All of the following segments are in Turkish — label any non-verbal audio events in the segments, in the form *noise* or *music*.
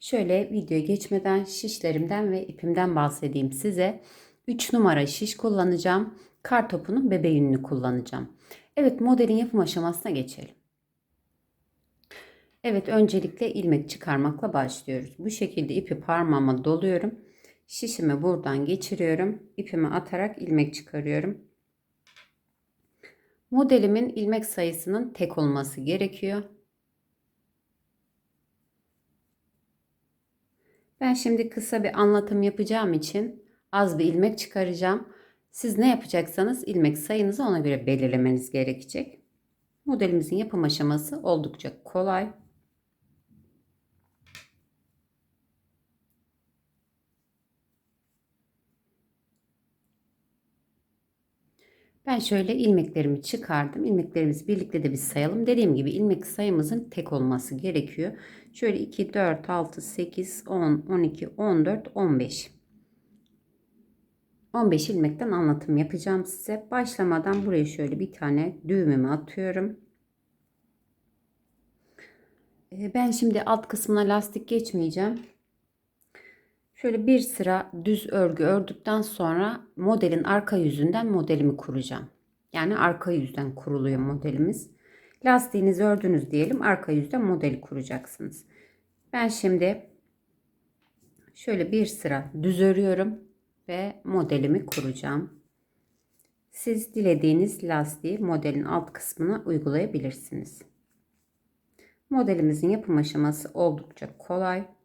Şöyle videoya geçmeden şişlerimden ve ipimden bahsedeyim size. 3 numara şiş kullanacağım. Kar topunun bebe yününü kullanacağım. Evet modelin yapım aşamasına geçelim. Evet öncelikle ilmek çıkarmakla başlıyoruz. Bu şekilde ipi parmağıma doluyorum. Şişimi buradan geçiriyorum. İpimi atarak ilmek çıkarıyorum. Modelimin ilmek sayısının tek olması gerekiyor. Ben şimdi kısa bir anlatım yapacağım için az bir ilmek çıkaracağım. Siz ne yapacaksanız ilmek sayınızı ona göre belirlemeniz gerekecek. Modelimizin yapım aşaması oldukça kolay. Ben şöyle ilmeklerimi çıkardım. İlmeklerimizi birlikte de bir sayalım. Dediğim gibi ilmek sayımızın tek olması gerekiyor. Şöyle 2, 4, 6, 8, 10, 12, 14, 15. 15 ilmekten anlatım yapacağım size. Başlamadan buraya şöyle bir tane düğümümü atıyorum. Ee, ben şimdi alt kısmına lastik geçmeyeceğim. Şöyle bir sıra düz örgü ördükten sonra modelin arka yüzünden modelimi kuracağım. Yani arka yüzden kuruluyor modelimiz. Lastiğinizi ördünüz diyelim arka yüzden modeli kuracaksınız. Ben şimdi şöyle bir sıra düz örüyorum ve modelimi kuracağım. Siz dilediğiniz lastiği modelin alt kısmına uygulayabilirsiniz. Modelimizin yapım aşaması oldukça kolay.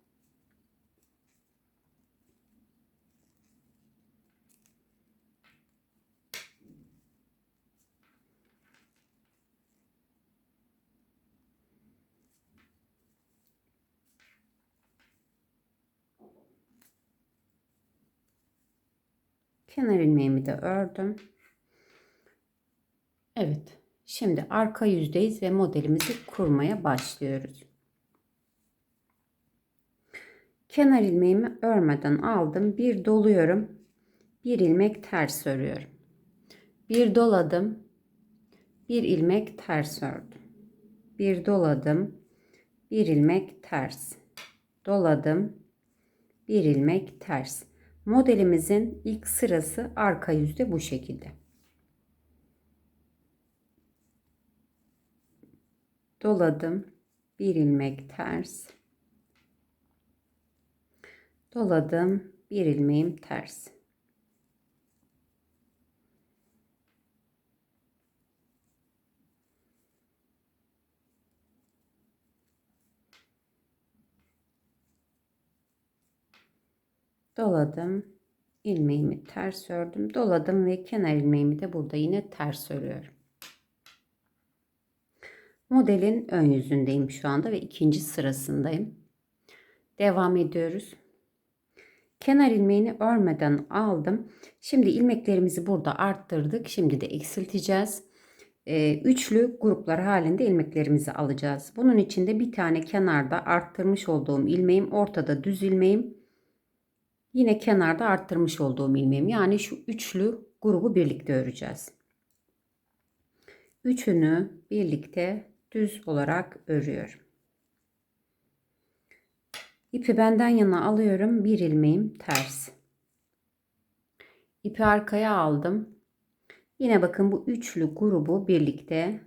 Kenar ilmeğimi de ördüm. Evet. Şimdi arka yüzdeyiz ve modelimizi kurmaya başlıyoruz. Kenar ilmeğimi örmeden aldım. Bir doluyorum. Bir ilmek ters örüyorum. Bir doladım. Bir ilmek ters ördüm. Bir doladım. Bir ilmek ters. Doladım. Bir ilmek ters. Modelimizin ilk sırası arka yüzde bu şekilde. Doladım. Bir ilmek ters. Doladım. Bir ilmeğim ters. Doladım ilmeğimi ters ördüm. Doladım ve kenar ilmeğimi de burada yine ters örüyorum. Modelin ön yüzündeyim şu anda ve ikinci sırasındayım. Devam ediyoruz. Kenar ilmeğini örmeden aldım. Şimdi ilmeklerimizi burada arttırdık. Şimdi de eksilteceğiz. Ee, üçlü gruplar halinde ilmeklerimizi alacağız. Bunun için de bir tane kenarda arttırmış olduğum ilmeğim ortada düz ilmeğim Yine kenarda arttırmış olduğum ilmeğim. Yani şu üçlü grubu birlikte öreceğiz. Üçünü birlikte düz olarak örüyorum. İpi benden yana alıyorum. Bir ilmeğim ters. İpi arkaya aldım. Yine bakın bu üçlü grubu birlikte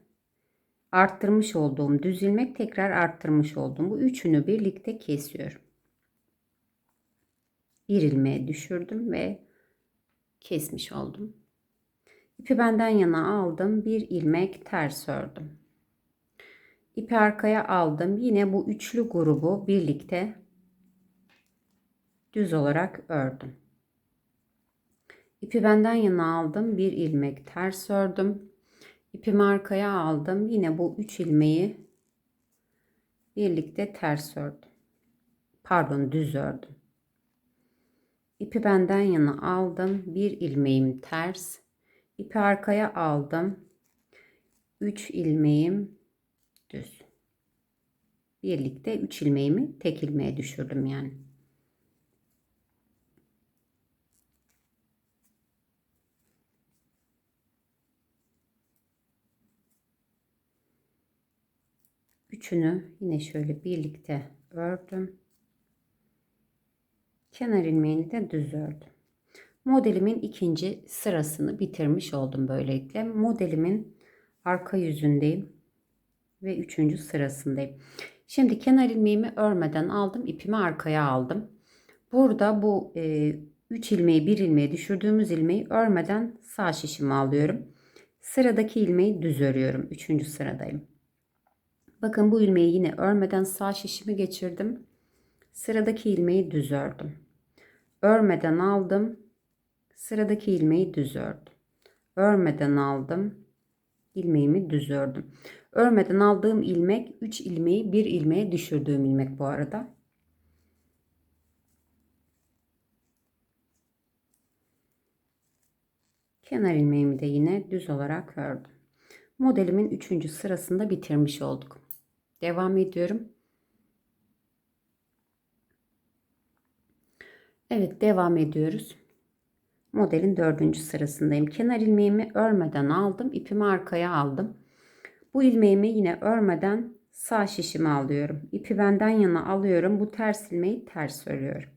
arttırmış olduğum düz ilmek tekrar arttırmış olduğum bu üçünü birlikte kesiyorum bir ilmeğe düşürdüm ve kesmiş oldum. İpi benden yana aldım. Bir ilmek ters ördüm. İpi arkaya aldım. Yine bu üçlü grubu birlikte düz olarak ördüm. İpi benden yana aldım. Bir ilmek ters ördüm. İpimi arkaya aldım. Yine bu üç ilmeği birlikte ters ördüm. Pardon düz ördüm. İpi benden yana aldım. Bir ilmeğim ters. İpi arkaya aldım. 3 ilmeğim düz. Birlikte 3 ilmeğimi tek ilmeğe düşürdüm yani. Üçünü yine şöyle birlikte ördüm. Kenar ilmeğini de düz ördüm. Modelimin ikinci sırasını bitirmiş oldum böylelikle. Modelimin arka yüzündeyim ve üçüncü sırasındayım. Şimdi kenar ilmeğimi örmeden aldım. ipimi arkaya aldım. Burada bu 3 e, üç ilmeği bir ilmeğe düşürdüğümüz ilmeği örmeden sağ şişimi alıyorum. Sıradaki ilmeği düz örüyorum. Üçüncü sıradayım. Bakın bu ilmeği yine örmeden sağ şişimi geçirdim. Sıradaki ilmeği düz ördüm. Örmeden aldım. Sıradaki ilmeği düz ördüm. Örmeden aldım. ilmeğimi düz ördüm. Örmeden aldığım ilmek 3 ilmeği 1 ilmeğe düşürdüğüm ilmek bu arada. Kenar ilmeğimi de yine düz olarak ördüm. Modelimin 3. sırasında bitirmiş olduk. Devam ediyorum. Evet devam ediyoruz. Modelin dördüncü sırasındayım. Kenar ilmeğimi örmeden aldım. ipimi arkaya aldım. Bu ilmeğimi yine örmeden sağ şişime alıyorum. İpi benden yana alıyorum. Bu ters ilmeği ters örüyorum.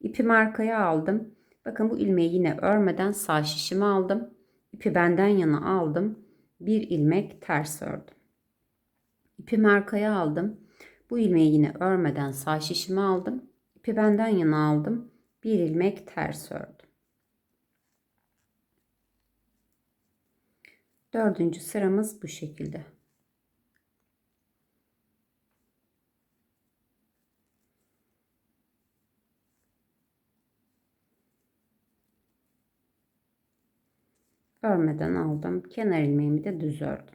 İpimi arkaya aldım. Bakın bu ilmeği yine örmeden sağ şişime aldım. İpi benden yana aldım. Bir ilmek ters ördüm. İpimi arkaya aldım. Bu ilmeği yine örmeden sağ şişime aldım. İpi benden yana aldım. Bir ilmek ters ördüm. Dördüncü sıramız bu şekilde. Örmeden aldım. Kenar ilmeğimi de düz ördüm.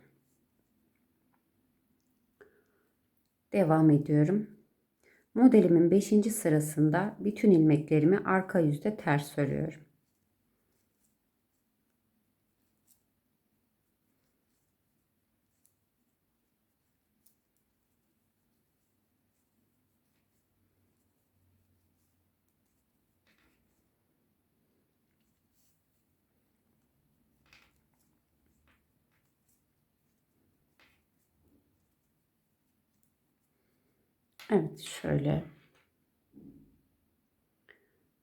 Devam ediyorum. Modelimin 5. sırasında bütün ilmeklerimi arka yüzde ters örüyorum. Evet şöyle.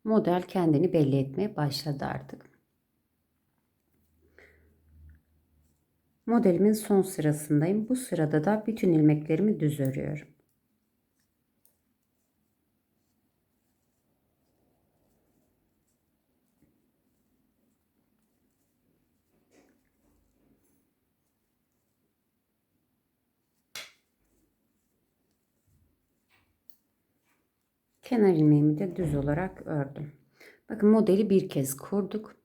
Model kendini belli etmeye başladı artık. Modelimin son sırasındayım. Bu sırada da bütün ilmeklerimi düz örüyorum. Kenar ilmeğimi de düz olarak ördüm. Bakın modeli bir kez kurduk.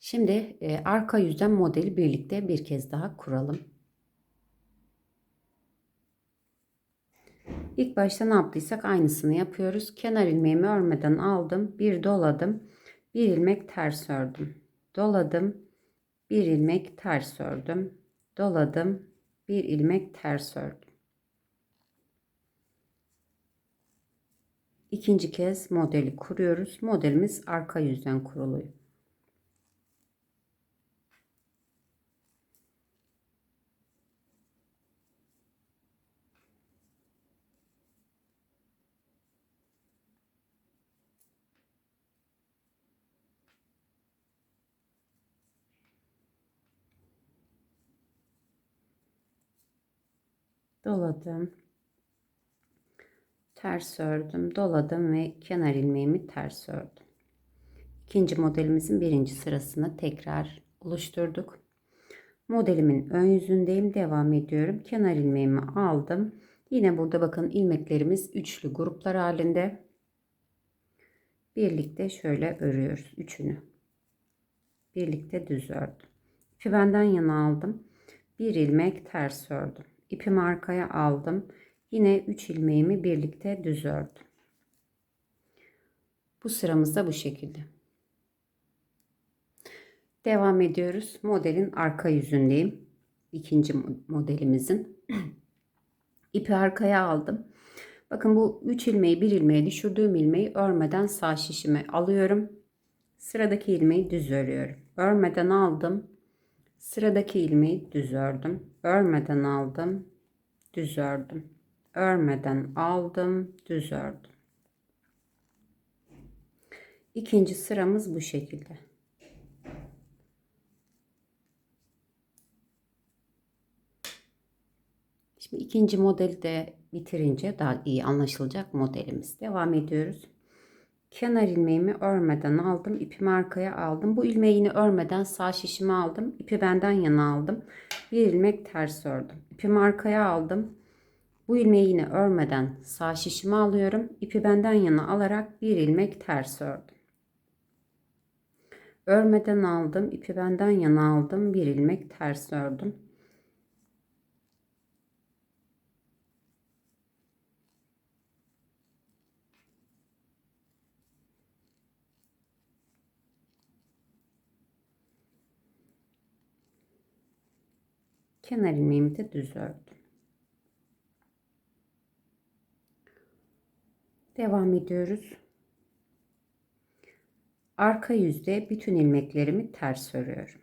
Şimdi e, arka yüzden modeli birlikte bir kez daha kuralım. İlk başta ne yaptıysak aynısını yapıyoruz. Kenar ilmeğimi örmeden aldım. Bir doladım. Bir ilmek ters ördüm. Doladım. Bir ilmek ters ördüm. Doladım. Bir ilmek ters ördüm. İkinci kez modeli kuruyoruz. Modelimiz arka yüzden kuruluyor. doladım ters ördüm, doladım ve kenar ilmeğimi ters ördüm. İkinci modelimizin birinci sırasını tekrar oluşturduk. Modelimin ön yüzündeyim. Devam ediyorum. Kenar ilmeğimi aldım. Yine burada bakın ilmeklerimiz üçlü gruplar halinde. Birlikte şöyle örüyoruz. Üçünü. Birlikte düz ördüm. İpi benden yana aldım. Bir ilmek ters ördüm. İpimi arkaya aldım. Yine 3 ilmeğimi birlikte düz ördüm. Bu sıramız da bu şekilde. Devam ediyoruz. Modelin arka yüzündeyim. İkinci modelimizin. *clears throat* İpi arkaya aldım. Bakın bu 3 ilmeği bir ilmeğe düşürdüğüm ilmeği örmeden sağ şişime alıyorum. Sıradaki ilmeği düz örüyorum. Örmeden aldım. Sıradaki ilmeği düz ördüm. Örmeden aldım. Düz ördüm. Örmeden aldım. Düz ördüm. İkinci sıramız bu şekilde. Şimdi ikinci modeli de bitirince daha iyi anlaşılacak modelimiz. Devam ediyoruz. Kenar ilmeğimi örmeden aldım. ipimi arkaya aldım. Bu ilmeği yine örmeden sağ şişime aldım. İpi benden yana aldım. Bir ilmek ters ördüm. İpimi arkaya aldım. Bu ilmeği yine örmeden sağ şişime alıyorum. İpi benden yana alarak bir ilmek ters ördüm. Örmeden aldım. ipi benden yana aldım. Bir ilmek ters ördüm. Kenar ilmeğimi de düz ördüm. Devam ediyoruz. Arka yüzde bütün ilmeklerimi ters örüyorum.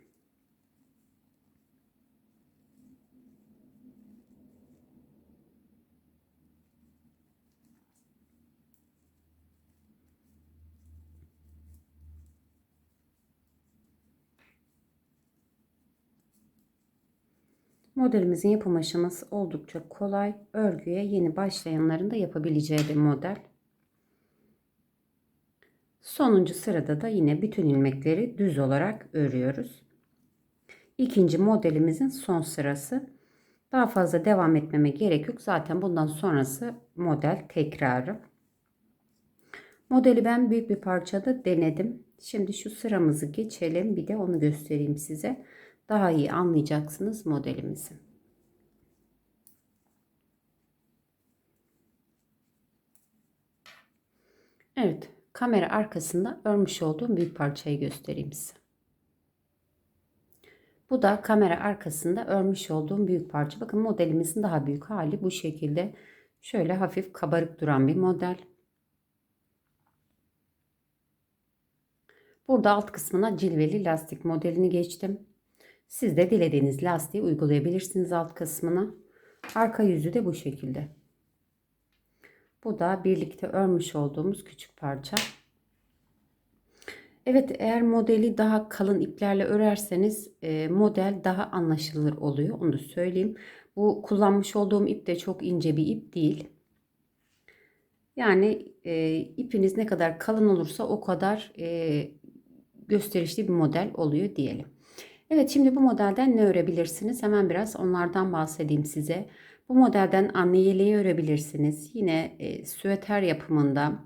Modelimizin yapım aşaması oldukça kolay. Örgüye yeni başlayanların da yapabileceği bir model. Sonuncu sırada da yine bütün ilmekleri düz olarak örüyoruz. İkinci modelimizin son sırası. Daha fazla devam etmeme gerek yok. Zaten bundan sonrası model tekrarı. Modeli ben büyük bir parçada denedim. Şimdi şu sıramızı geçelim. Bir de onu göstereyim size daha iyi anlayacaksınız modelimizi. Evet, kamera arkasında örmüş olduğum bir parçayı göstereyim size. Bu da kamera arkasında örmüş olduğum büyük parça. Bakın modelimizin daha büyük hali bu şekilde. Şöyle hafif kabarık duran bir model. Burada alt kısmına cilveli lastik modelini geçtim. Siz de dilediğiniz lastiği uygulayabilirsiniz alt kısmına. Arka yüzü de bu şekilde. Bu da birlikte örmüş olduğumuz küçük parça. Evet eğer modeli daha kalın iplerle örerseniz e, model daha anlaşılır oluyor. Onu söyleyeyim. Bu kullanmış olduğum ip de çok ince bir ip değil. Yani e, ipiniz ne kadar kalın olursa o kadar e, gösterişli bir model oluyor diyelim. Evet şimdi bu modelden ne örebilirsiniz? Hemen biraz onlardan bahsedeyim size. Bu modelden anne yeleği örebilirsiniz. Yine e, süveter yapımında,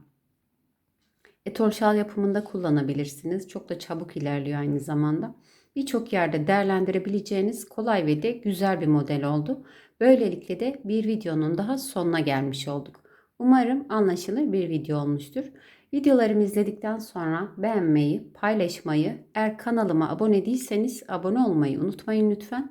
etol şal yapımında kullanabilirsiniz. Çok da çabuk ilerliyor aynı zamanda. Birçok yerde değerlendirebileceğiniz kolay ve de güzel bir model oldu. Böylelikle de bir videonun daha sonuna gelmiş olduk. Umarım anlaşılır bir video olmuştur. Videolarımı izledikten sonra beğenmeyi, paylaşmayı, eğer kanalıma abone değilseniz abone olmayı unutmayın lütfen.